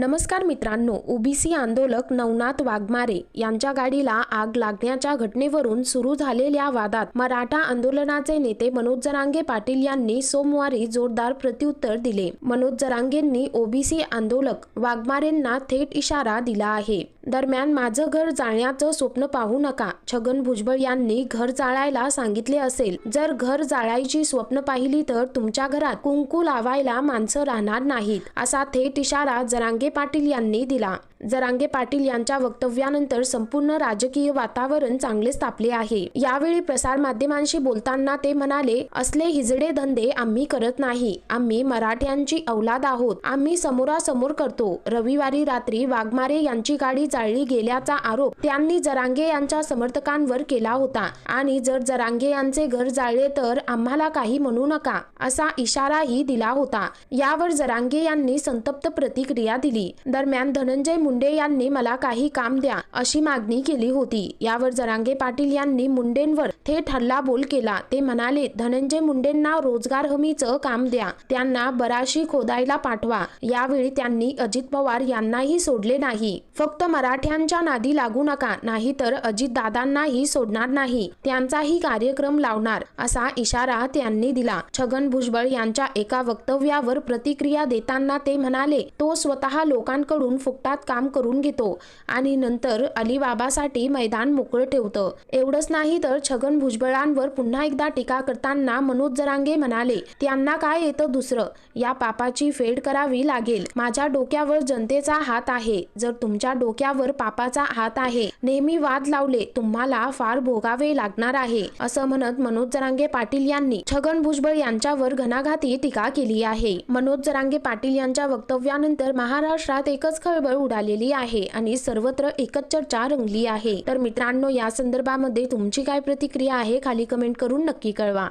नमस्कार मित्रांनो ओबीसी आंदोलक नवनाथ वाघमारे यांच्या गाडीला आग लागण्याच्या घटनेवरून सुरू झालेल्या वादात मराठा आंदोलनाचे नेते मनोज जरांगे पाटील यांनी सोमवारी जोरदार प्रत्युत्तर दिले. मनोज जरांगेंनी ओबीसी आंदोलक वाघमारेंना थेट इशारा दिला आहे. दरम्यान माझं घर जाळण्याचं स्वप्न पाहू नका छगन भुजबळ यांनी घर जाळायला सांगितले असेल. जर घर जाळायची स्वप्न पाहिली तर तुमच्या घरात कुंकू लावायला माणसं राहणार नाहीत असा थेट इशारा जरांगे पाटील यांनी दिला. जरांगे पाटील यांच्या वक्तव्यानंतर संपूर्ण राजकीय वातावरण चांगलेच तापले आहे. यावेळी प्रसार माध्यमांशी बोलताना ते म्हणाले असले हिजडे धंदे आम्ही करत नाही. आम्ही मराठ्यांची औलाद आहोत. आम्ही समोरासमोर करतो. रविवारी रात्री वाघमारे यांची गाडी जाळली गेल्याचा आरोप त्यांनी जरांगे यांच्या समर्थकांवर केला होता. आणि जर जरांगे यांचे घर जाळले तर आम्हाला काही म्हणू नका असा इशाराही दिला होता. यावर जरांगे यांनी संतप्त प्रतिक्रिया दिली. दरम्यान धनंजय मुंडे यांनी मला काही काम द्या अशी मागणी केली होती. यावर जरांगे पाटील यांनी मुंडेंवर थेट हल्लाबोल केला. ते म्हणाले धनंजय मुंडेंना रोजगार हमीचं काम द्या. त्यांना बराशी खोदायला पाठवा. यावेळी त्यांनी अजित पवार यांनाही सोडले नाही. फक्त मराठ्यांच्या नादी लागू नका. नाहीतर अजित दादांनाही सोडणार नाही. त्यांचाही कार्यक्रम लावणार. असा इशारा त्यांनी दिला. छगन भुजबळ यांच्या एका वक्तव्यावर प्रतिक्रिया देताना ते म्हणाले तो स्वतः लोकांकडून फुकटात काम करून घेतो आणि नंतर अलिबाबासाठी मैदान मोकळं ठेवतं. एवढंच नाही तर छगन भुजबळांवर पुन्हा एकदा टीका करताना मनोज जरांगे म्हणाले त्यांना काय येतं दुसरं? या पापाची फेड करावी लागेल. माझ्या डोक्यावर जनतेचा हात आहे. जर तुमच्या डोक्यावर पापाचा हात आहे नेहमी वाद लावले तुम्हाला फार भोगावे लागणार आहे असं म्हणत मनोज जरांगे पाटील यांनी छगन भुजबळ यांच्यावर घणाघाती टीका केली आहे. मनोज जरांगे पाटील यांच्या वक्तव्यानंतर महाराष्ट्रात एकच खळबळ उडाली. आलेली आहे आणि सर्वत्र एकच चर्चा रंगली आहे. तर मित्रांनो या संदर्भामध्ये तुमची काय प्रतिक्रिया आहे खाली कमेंट करून नक्की कळवा.